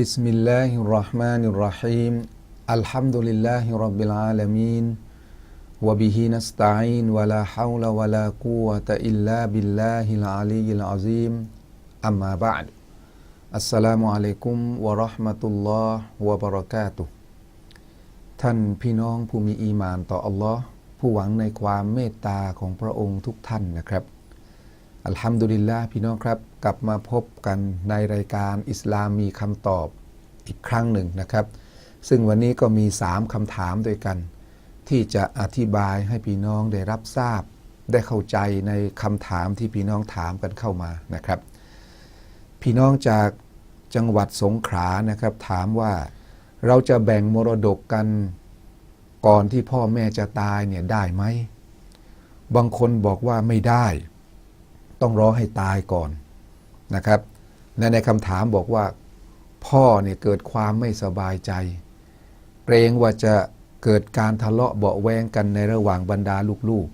بسم الله الرحمن الرحيم الحمد لله رب العالمين وبه نستعين ولا حول ولا قوة إلا بالله العلي العظيم أما بعد السلام عليكم ورحمة الله وبركاته ท่านพี่น้องผู้มีอีหมานต่ออัลลอฮ์ผู้หวังในความเมตตาของพระองค์ทุกท่านนะครับ อัลฮัมดุลิลลาห์พี่น้องครับ กลับมาพบกันในรายการอิสลามมีคำตอบอีกครั้งหนึ่งนะครับ ซึ่งวันนี้ก็มี 3คำถามด้วยกัน ที่จะอธิบายให้พี่น้องได้รับทราบ ได้เข้าใจในคำถามที่พี่น้องถามกันเข้ามานะครับ พี่น้องจากจังหวัดสงขลานะครับ ถามว่าเราจะแบ่งมรดกกันก่อนที่พ่อแม่จะตายเนี่ยได้ไหม บางคนบอกว่าไม่ได้ ต้องรอให้ตายก่อน นะครับและในคำถามบอกว่าพ่อเนี่ยเกิดความไม่สบายใจ เกรงว่าจะเกิดการทะเลาะเบาแวงกันในระหว่างบรรดาลูก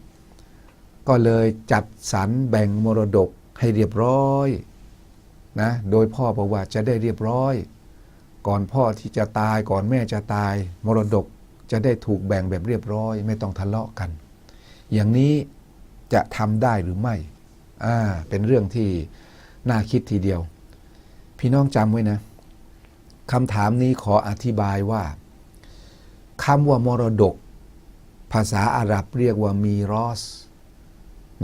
ๆ ก็เลยจัดสรรแบ่งมรดกให้เรียบร้อยนะโดยพ่อบอกว่าจะได้เรียบร้อย ก่อนพ่อที่จะตายก่อนแม่จะตาย มรดกจะได้ถูกแบ่งแบบเรียบร้อย ไม่ต้องทะเลาะกัน อย่างนี้จะทำได้หรือไม่อ่าเป็นเรื่องที่ น่าคิดทีเดียว พี่น้องจำไว้นะคำถามนี้ขออธิบายว่าคำว่ามรดก ภาษาอาหรับเรียกว่ามีรอส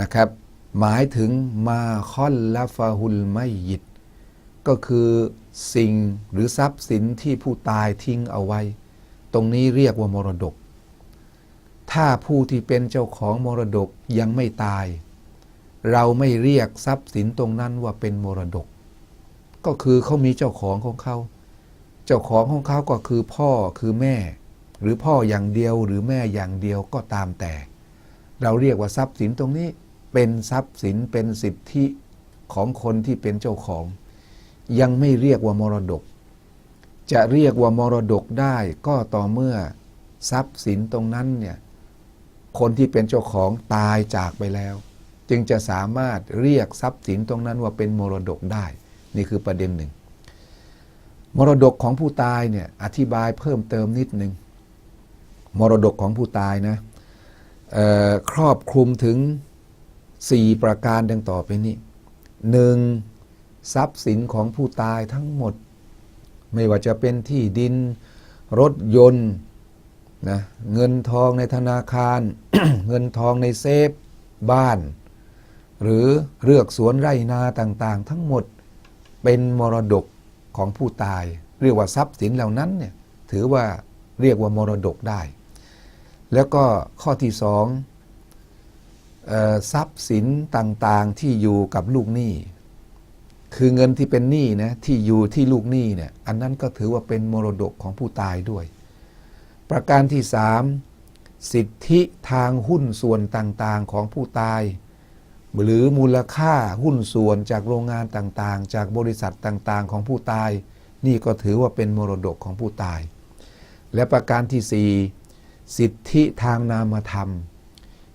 นะครับ หมายถึงมาคอลลาฟาฮุลไม่ยิด ก็คือสิ่งหรือทรัพย์สินที่ผู้ตายทิ้งเอาไว้ ตรงนี้เรียกว่ามรดก ถ้าผู้ที่เป็นเจ้าของมรดกยังไม่ตาย เราไม่เรียกทรัพย์สินตรงนั้นว่าเป็นมรดก ก็คือเขามีเจ้าของของเขา เจ้าของของเขาก็คือพ่อคือแม่ หรือพ่ออย่างเดียวหรือแม่อย่างเดียวก็ตามแต่ เราเรียกว่าทรัพย์สินตรงนี้เป็นทรัพย์สินเป็นสิทธิของคนที่เป็นเจ้าของ ยังไม่เรียกว่ามรดก จะเรียกว่ามรดกได้ก็ต่อเมื่อทรัพย์สินตรงนั้นเนี่ยคนที่เป็นเจ้าของตายจากไปแล้ว จึงจะสามารถเรียกทรัพย์สินตรงนั้นว่าเป็นมรดกได้ นี่คือประเด็นหนึ่ง มรดกของผู้ตายเนี่ยอธิบายเพิ่มเติมนิดหนึ่งมรดกของผู้ตายนะครอบคลุมถึง 4 ประการดังต่อไปนี้หนึ่งทรัพย์สินของผู้ตายทั้งหมด ไม่ว่าจะเป็นที่ดิน รถยนต์นะเงินทองในธนาคาร เงินทองในเซฟ บ้าน หรือเลือกสวนไร่นาต่างๆ ทั้งหมดเป็นมรดกของผู้ตาย เรียกว่าทรัพย์สินเหล่านั้นเนี่ยถือว่าเรียกว่ามรดกได้ แล้วก็ข้อที่สองทรัพย์สินต่างๆที่อยู่กับลูกหนี้ คือเงินที่เป็นหนี้นะที่อยู่ที่ลูกหนี้เนี่ยอันนั้นก็ถือว่าเป็นมรดกของผู้ตายด้วย ประการที่สามสิทธิทางหุ้นส่วนต่างๆของผู้ตาย หรือมูลค่าหุ้นส่วนจากโรงงานต่างๆ จากบริษัทต่างๆ ของผู้ตาย นี่ก็ถือว่าเป็นมรดกของผู้ตาย และประการที่สี่สิทธิทางนามธรรม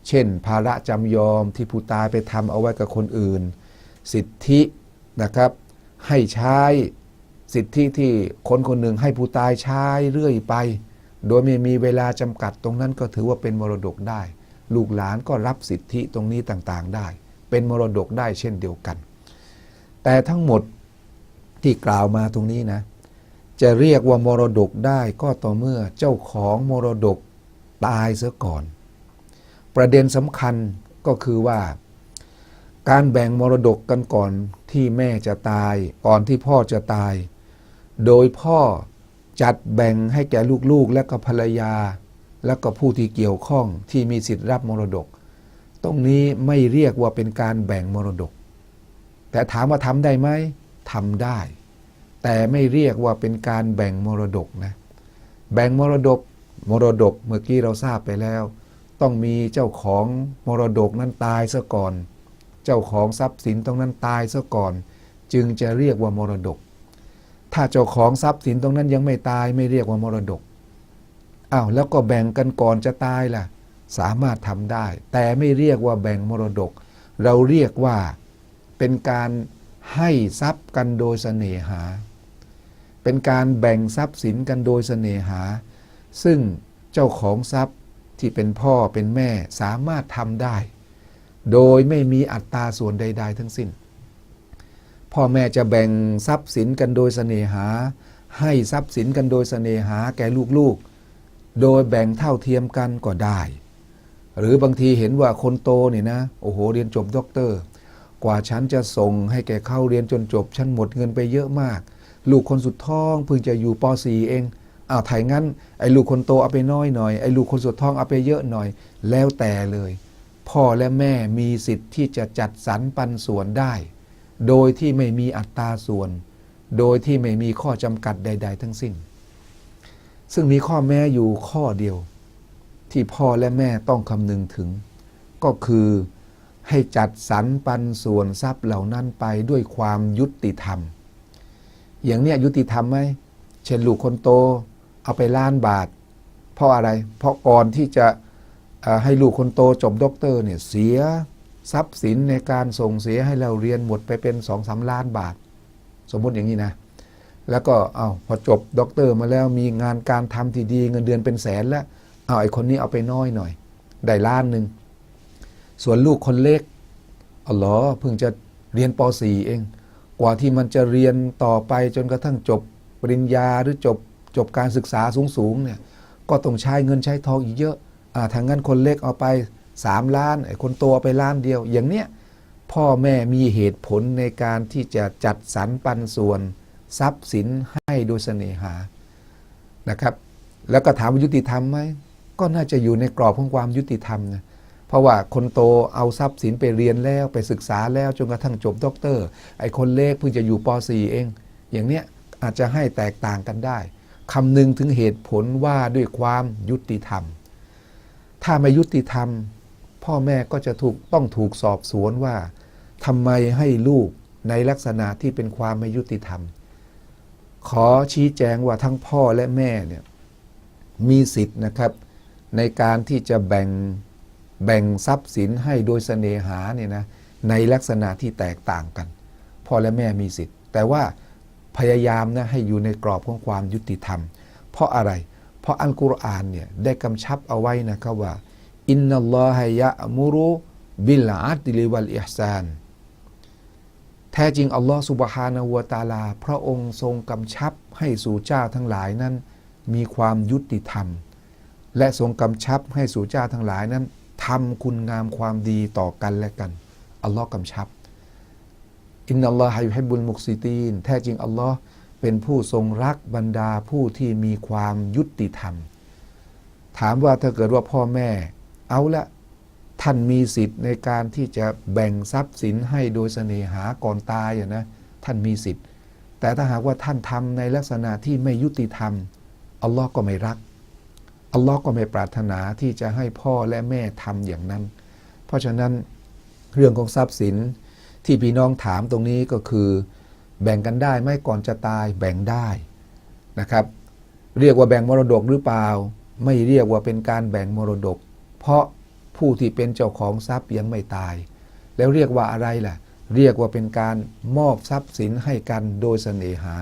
เช่น ภาระจำยอมที่ผู้ตายไปทำเอาไว้กับคนอื่น สิทธินะครับให้ใช้สิทธิที่คนคนหนึ่งให้ผู้ตายใช้เรื่อยไป โดยไม่มีเวลาจำกัดตรงนั้นก็ถือว่าเป็นมรดกได้ ลูกหลานก็รับสิทธิตรงนี้ต่างๆได้ เป็นมรดกได้เช่นเดียวกัน แต่ทั้งหมดที่กล่าวมาตรงนี้นะ จะเรียกว่ามรดกได้ก็ต่อเมื่อเจ้าของมรดกตายเสียก่อน ประเด็นสำคัญก็คือว่า การแบ่งมรดกกันก่อนที่แม่จะตายก่อนที่พ่อจะตาย โดยพ่อจัดแบ่งให้แก่ลูกๆ และก็ภรรยา และก็ผู้ที่เกี่ยวข้องที่มีสิทธิ์รับมรดก ตรงนี้ไม่เรียกว่าเป็นการแบ่งมรดก แต่ถามว่าทำได้ไหมทำได้ แต่ไม่เรียกว่าเป็นการแบ่งมรดกนะแบ่งมรดกมรดกเมื่อกี้เราทราบไปแล้ว ต้องมีเจ้าของมรดกนั้นตายซะก่อน เจ้าของทรัพย์สินตรงนั้นตายซะก่อน จึงจะเรียกว่ามรดก ถ้าเจ้าของทรัพย์สินตรงนั้นยังไม่ตายไม่เรียกว่ามรดกอ้าวแล้วก็แบ่งกันก่อนจะตายล่ะ สามารถทำได้ แต่ไม่เรียกว่าแบ่งมรดก เราเรียกว่าเป็นการให้ทรัพย์กันโดยเสน่หา เป็นการแบ่งทรัพย์สินกันโดยเสน่หา ซึ่งเจ้าของทรัพย์ที่เป็นพ่อเป็นแม่สามารถทำได้ โดยไม่มีอัตราส่วนใด ๆ ทั้งสิ้น พ่อแม่จะแบ่งทรัพย์สินกันโดยเสน่หา ให้ทรัพย์สินกันโดยเสน่หาแก่ลูกๆ โดยแบ่งเท่าเทียมกันก็ได้ หรือบางทีเห็นว่าคนโตเนี่ยนะโอ้โหเรียนจบด็อกเตอร์ กว่าฉันจะส่งให้แกเข้าเรียนจนจบ ฉันหมดเงินไปเยอะมาก ลูกคนสุดท้องเพิ่งจะอยู่ป .4 เองอ้าวถ่ายงั้นไอ้ลูกคนโตเอาไปน้อยหน่อยไอ้ลูกคนสุดท้องเอาไปเยอะหน่อย แล้วแต่เลย พ่อและแม่มีสิทธิ์ที่จะจัดสรรปันส่วนได้ โดยที่ไม่มีอัตราส่วน โดยที่ไม่มีข้อจำกัดใด ๆ ทั้งสิ้น ซึ่งมีข้อแม้อยู่ข้อเดียว ที่พ่อและแม่ต้องคำนึงถึง ก็คือให้จัดสรรปันส่วนทรัพย์เหล่านั้นไปด้วยความยุติธรรม อย่างเนี้ยยุติธรรมไหมเช่นลูกคนโต เอาไปล้านบาท เพราะอะไร เพราะก่อนที่จะให้ลูกคนโตจบด็อกเตอร์เนี่ยเสียทรัพย์สินในการส่งเสียให้เราเรียนหมดไปเป็นสองสาล้านบาท สมมติอย่างนี้นะ แล้วก็เอาพอจบด็อกเตอร์มาแล้วมีงานการทำที่ดีเงินเดือนเป็นแสนแล้ว เอาไอ้คนนี้เอาไปน้อยหน่อยได้ล้านหนึ่งส่วนลูกคนเล็กอ๋อเหรอเพิ่งจะเรียนป .4 เอง กว่าที่มันจะเรียนต่อไปจนกระทั่งจบปริญญาหรือจบจบการศึกษาสูงๆเนี่ยก็ต้องใช้เงินใช้ทองอีกเยอะอ่าทางนั้นคนเล็กเอาไป 3 ล้านไอ้คนโตเอาไปล้านเดียว อย่างเนี้ยพ่อแม่มีเหตุผลในการที่จะจัดสรรปันส่วนทรัพย์สินให้โดยเสน่หานะครับ แล้วก็ถามว่ายุติธรรมไหม ก็น่าจะอยู่ในกรอบของความยุติธรรมนะเพราะว่าคนโตเอาทรัพย์สินไปเรียนแล้วไปศึกษาแล้วจนกระทั่งจบด็อกเตอร์ไอ้คนเล็กเพิ่งจะอยู่ป .4 เอง อย่างเนี้ยอาจจะให้แตกต่างกันได้คำนึงถึงเหตุผลว่าด้วยความยุติธรรม ถ้าไม่ยุติธรรม พ่อแม่ก็จะถูกต้องถูกสอบสวนว่าทำไมให้ลูกในลักษณะที่เป็นความไม่ยุติธรรม ขอชี้แจงว่าทั้งพ่อและแม่เนี่ยมีสิทธิ์นะครับ ในการที่จะแบ่งแบ่งทรัพย์สินให้โดยเสน่หาเนี่ยนะในลักษณะที่แตกต่างกัน พ่อและแม่มีสิทธิ์ แต่ว่าพยายามนะให้อยู่ในกรอบของความยุติธรรม เพราะอะไร เพราะอัลกุรอานเนี่ยได้กำชับเอาไว้นะครับว่าอินนัลลอฮยะมุรุบิลอาดลิวัลอิฮซานแท้จริงอัลลอฮ์สุบฮานะฮูวะตาลา พระองค์ทรงกำชับให้สู่เจ้าทั้งหลายนั้น มีความยุติธรรม และทรงกำชับให้สู่เจ้าทั้งหลายนั้นทำคุณงามความดีต่อกันและกัน อัลลอฮ์กำชับ อินนัลลอฮะยุฮิบบุลมุกซิตีน แท้จริงอัลลอฮ์เป็นผู้ทรงรักบรรดาผู้ที่มีความยุติธรรม ถามว่าถ้าเกิดว่าพ่อแม่ เอาละท่านมีสิทธิ์ในการที่จะแบ่งทรัพย์สินให้โดยเสน่หาก่อนตายอะนะท่านมีสิทธิ์ แต่ถ้าหากว่าท่านทำในลักษณะที่ไม่ยุติธรรมอัลลอฮ์ก็ไม่รัก อัลลอฮ์ก็ไม่ปรารถนาที่จะให้พ่อและแม่ทำอย่างนั้น เพราะฉะนั้นเรื่องของทรัพย์สินที่พี่น้องถามตรงนี้ก็คือ แบ่งกันได้ไหมก่อนจะตายแบ่งได้นะครับ เรียกว่าแบ่งมรดกหรือเปล่า ไม่เรียกว่าเป็นการแบ่งมรดก เพราะผู้ที่เป็นเจ้าของทรัพย์ยังไม่ตาย แล้วเรียกว่าอะไรล่ะ เรียกว่าเป็นการมอบทรัพย์สินให้กันโดยเสน่หา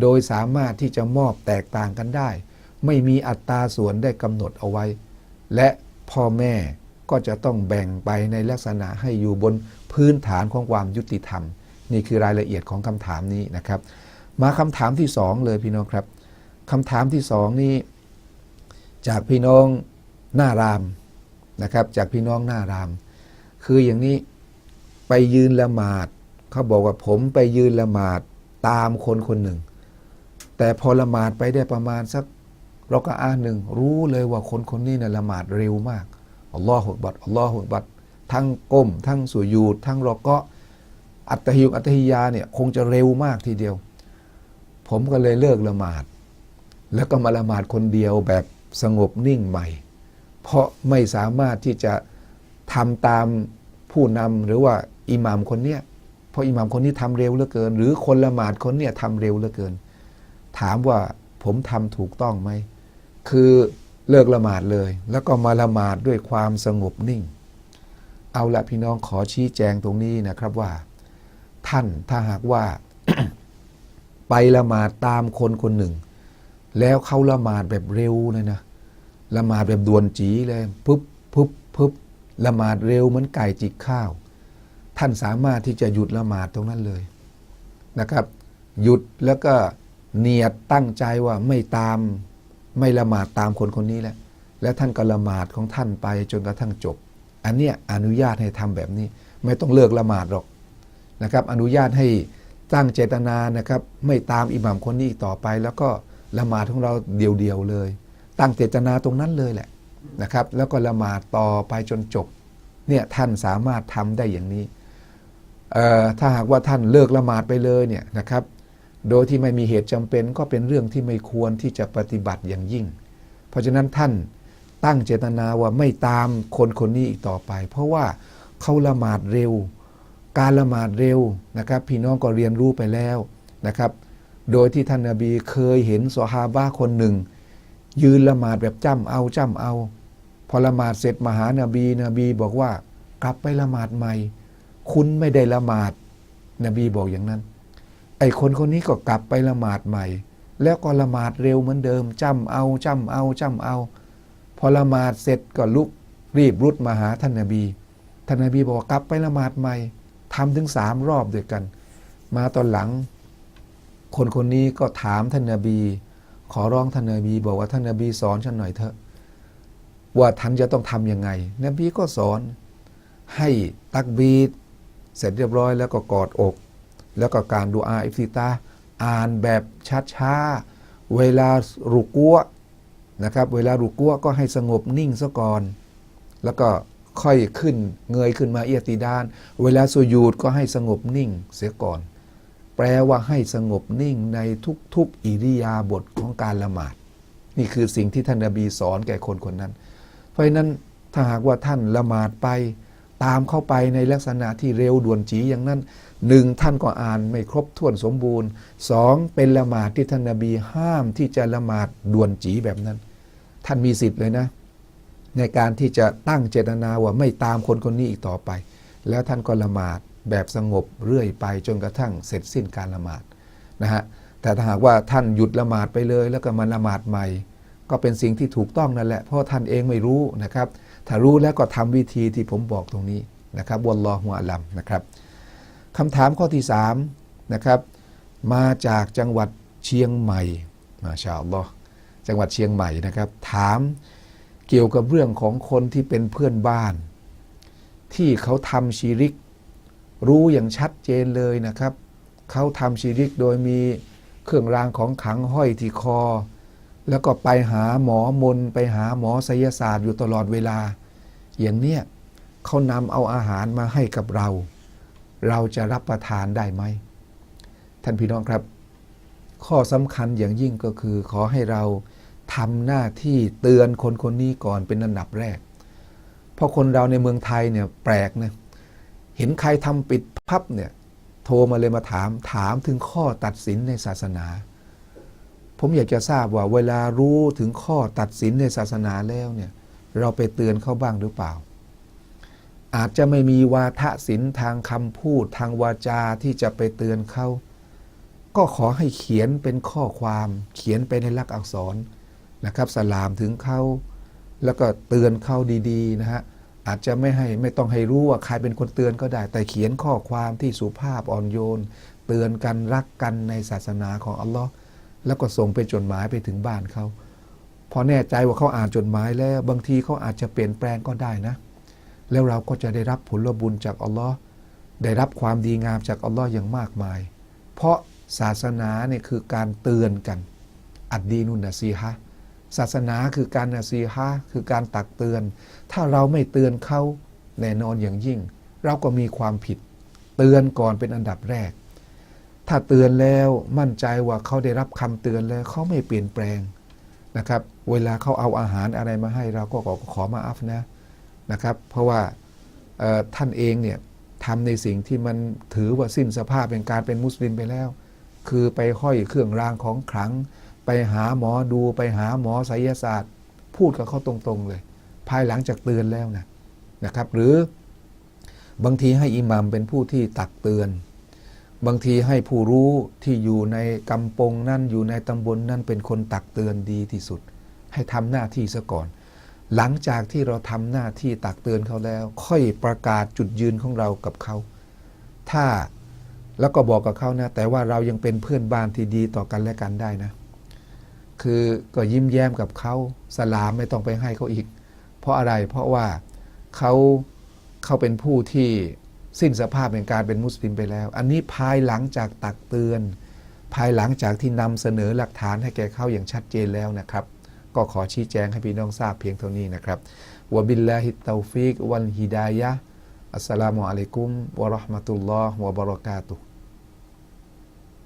โดยสามารถที่จะมอบแตกต่างกันได้ ไม่มีอัตราส่วนได้กำหนดเอาไว้ และพ่อแม่ก็จะต้องแบ่งไปในลักษณะให้อยู่บนพื้นฐานของความยุติธรรม นี่คือรายละเอียดของคำถามนี้นะครับ มาคำถามที่สองเลยพี่น้องครับคำถามที่สองนี้ จากพี่น้องหน้ารามนะครับ จากพี่น้องหน้าราม คืออย่างนี้ไปยืนละหมาดเขาบอกว่าผมไปยืนละหมาดตามคนคนหนึ่ง แต่พอละหมาดไปได้ประมาณสัก เราก็อ่านหนึ่งรู้เลยว่าคนคนนี้เนี่ยละหมาดเร็วมากอัลลอฮฺบัดอัลลอฮฺบัดทั้งก้ม ทั้งสุยูดทั้งรอก็อัตฮิยอัตฮิยาเนี่ยคงจะเร็วมากทีเดียว ผมก็เลยเลิกละหมาด แล้วก็มาละหมาดคนเดียวแบบสงบนิ่งใหม่ เพราะไม่สามารถที่จะทำตามผู้นำหรือว่าอิหมามคนเนี้ยเพราะอิหมามคนนี้ทำเร็วเหลือเกิน หรือคนละหมาดคนเนี้ยทำเร็วเหลือเกิน ถามว่าผมทำถูกต้องไหม คือเลิกละหมาดเลย แล้วก็มาละหมาดด้วยความสงบนิ่ง เอาละพี่น้องขอชี้แจงตรงนี้นะครับว่า ท่านถ้าหากว่า ไปละหมาดตามคนคนหนึ่ง แล้วเขาละหมาดแบบเร็วเลยนะละหมาดแบบด่วนจีเลยปุ๊บปุ๊บปุ๊บละหมาดเร็วเหมือนไก่จิกข้าว ท่านสามารถที่จะหยุดละหมาดตรงนั้นเลยนะครับ หยุดแล้วก็เนียดตั้งใจว่าไม่ตาม ไม่ละหมาดตามคนคนนี้แหละแล้วท่านก็ละหมาดของท่านไปจนกระทั่งจบ อันเนี้ยอนุญาตให้ทำแบบนี้ ไม่ต้องเลิกละหมาดหรอกนะครับ อนุญาตให้ตั้งเจตนานะครับ ไม่ตามอิหมัมคนนี้อีกต่อไป แล้วก็ละหมาดของเราเดียวๆเลย ตั้งเจตนาตรงนั้นเลยแหละนะครับ แล้วก็ละหมาดต่อไปจนจบเนี่ยท่านสามารถทำได้อย่างนี้เอ่อถ้าหากว่าท่านเลิกละหมาดไปเลยเนี่ยนะครับ โดยที่ไม่มีเหตุจำเป็นก็เป็นเรื่องที่ไม่ควรที่จะปฏิบัติอย่างยิ่ง เพราะฉะนั้นท่านตั้งเจตนาว่าไม่ตามคนคนนี้อีกต่อไป เพราะว่าเขาละหมาดเร็ว การละหมาดเร็วนะครับ พี่น้องก็เรียนรู้ไปแล้วนะครับ โดยที่ท่านนาบีเคยเห็นสฮาบะคนหนึ่ง ยืนละหมาดแบบจ้ำเอาจ้ำเอา พอละหมาดเสร็จมาหานาบีนบีบอกว่ากลับไปละหมาดใหม่ คุณไม่ได้ละหมาดนบีบอกอย่างนั้น ไอ้คนคนนี้ก็กลับไปละหมาดใหม่ แล้วก็ละหมาดเร็วเหมือนเดิมจ้ำเอาจ้ำเอาจ้ำเอา พอละหมาดเสร็จก็ลุกรีบรุดมาหาท่านนาบีท่านนาบีบอกว่ากลับไปละหมาดใหม่ทำถึงสามรอบด้วยกัน มาตอนหลัง คนคนนี้ก็ถามท่านนาบี ขอร้องท่านนาบี บอกว่าท่านนาบีสอนฉันหน่อยเถอะ ว่าท่านจะต้องทำยังไง นบีก็สอนให้ตักบีดเสร็จเรียบร้อยแล้วก็กอดอก แล้วก็การดูอาอิฟติตาอ่านแบบช้าๆ เวลารุกัวนะครับ เวลารุกัวก็ให้สงบนิ่งซะก่อน แล้วก็ค่อยขึ้นเงยขึ้นมาเอียติดาน เวลาสุญูดก็ให้สงบนิ่งเสียก่อน แปลว่าให้สงบนิ่งในทุกๆอิริยาบถของการละหมาด นี่คือสิ่งที่ท่านนบีสอนแก่คนคนนั้น เพราะฉะนั้นถ้าหากว่าท่านละหมาดไป ตามเข้าไปในลักษณะที่เร็วด่วนจีอย่างนั้น หนึ่งท่านก็อ่านไม่ครบถ้วนสมบูรณ์สองเป็นละหมาดที่ท่านนบีห้ามที่จะละหมาดด่วนจีแบบนั้น ท่านมีสิทธิ์เลยนะ ในการที่จะตั้งเจตนาว่าไม่ตามคนคนนี้อีกต่อไป แล้วท่านก็ละหมาดแบบสงบเรื่อยไปจนกระทั่งเสร็จสิ้นการละหมาดนะฮะแต่ถ้าหากว่าท่านหยุดละหมาดไปเลย แล้วก็มาละหมาดใหม่ ก็เป็นสิ่งที่ถูกต้องนั่นแหละเพราะท่านเองไม่รู้นะครับ ถ้ารู้แล้วก็ทำวิธีที่ผมบอกตรงนี้นะครับวัลลอฮุอะลัมนะครับ คำถามข้อที่3นะครับมาจากจังหวัดเชียงใหม่มาชาอัลลอฮ์จังหวัดเชียงใหม่นะครับ ถามเกี่ยวกับเรื่องของคนที่เป็นเพื่อนบ้าน ที่เขาทำชีริก รู้อย่างชัดเจนเลยนะครับเขาทำชีริกโดยมีเครื่องรางของขังห้อยที่คอ แล้วก็ไปหาหมอมนไปหาหมอไสยศาสตร์อยู่ตลอดเวลา อย่างเนี้ยเขานำเอาอาหารมาให้กับเรา เราจะรับประทานได้ไหม ท่านพี่น้องครับ ข้อสำคัญอย่างยิ่งก็คือ ขอให้เราทำหน้าที่เตือนคนคนนี้ก่อนเป็นอันดับแรก เพราะคนเราในเมืองไทยเนี่ยแปลกนะเห็นใครทำปิดพับเนี่ยโทรมาเลยมาถามถามถึงข้อตัดสินในศาสนา ผมอยากจะทราบว่าเวลารู้ถึงข้อตัดสินในศาสนาแล้วเนี่ยเราไปเตือนเขาบ้างหรือเปล่า อาจจะไม่มีวาทศิลป์ทางคำพูดทางวาจาที่จะไปเตือนเขาก็ขอให้เขียนเป็นข้อความเขียนไปในลักษณ์อักษรนะครับ สลามถึงเขาแล้วก็เตือนเขาดีๆนะฮะอาจจะไม่ให้ไม่ต้องให้รู้ว่าใครเป็นคนเตือนก็ได้ แต่เขียนข้อความที่สุภาพอ่อนโยน เตือนกันรักกันในศาสนาของอัลลอฮ์แล้วก็ส่งเป็นจดหมายไปถึงบ้านเขาพอแน่ใจว่าเขาอ่านจดหมายแล้ว บางทีเขาอาจจะเปลี่ยนแปลงก็ได้นะ แล้วเราก็จะได้รับผลบุญจากอัลลอฮ์ได้รับความดีงามจากอัลลอฮ์อย่างมากมาย เพราะศาสนาเนี่ยคือการเตือนกัน อัดดีนุนนะซีฮะศาสนาคือการนาซีฮะคือการตักเตือน ถ้าเราไม่เตือนเขาแน่นอนอย่างยิ่ง เราก็มีความผิด เตือนก่อนเป็นอันดับแรก ถ้าเตือนแล้วมั่นใจว่าเขาได้รับคำเตือนแล้วเขาไม่เปลี่ยนแปลงนะครับ เวลาเขาเอาอาหารอะไรมาให้เราก็ขอมาอัฟนะ นะครับ เพราะว่าท่านเองเนี่ยทำในสิ่งที่มันถือว่าสิ้นสภาพเป็นการเป็นมุสลิมไปแล้ว คือไปห้อยเครื่องรางของขลัง ไปหาหมอดูไปหาหมอไสยศาสตร์ พูดกับเขาตรงๆเลย ภายหลังจากเตือนแล้วนะนะครับ หรือบางทีให้อิหมัมเป็นผู้ที่ตักเตือน บางทีให้ผู้รู้ที่อยู่ในกำปงนั่นอยู่ในตำบลนั่นเป็นคนตักเตือนดีที่สุด ให้ทำหน้าที่ซะก่อน หลังจากที่เราทำหน้าที่ตักเตือนเขาแล้ว ค่อยประกาศจุดยืนของเรากับเขา ถ้าแล้วก็บอกกับเขานะ แต่ว่าเรายังเป็นเพื่อนบ้านที่ดีต่อกันและกันได้นะ คือก็ยิ้มแย้มกับเขาสลามไม่ต้องไปให้เขาอีก เพราะอะไรเพราะว่าเขาเขาเป็นผู้ที่สิ้นสภาพแห่งการเป็นมุสลิมไปแล้ว อันนี้ภายหลังจากตักเตือน ภายหลังจากที่นำเสนอหลักฐานให้แก่เขาอย่างชัดเจนแล้วนะครับ ก็ขอชี้แจงให้พี่น้องทราบเพียงเท่านี้นะครับวะบิลลาฮิตเตาฟิกวันฮิดายะอัสสลามุอะลัยกุมวะราะห์มะตุลลอฮ์วะบะเราะกาตุฮ์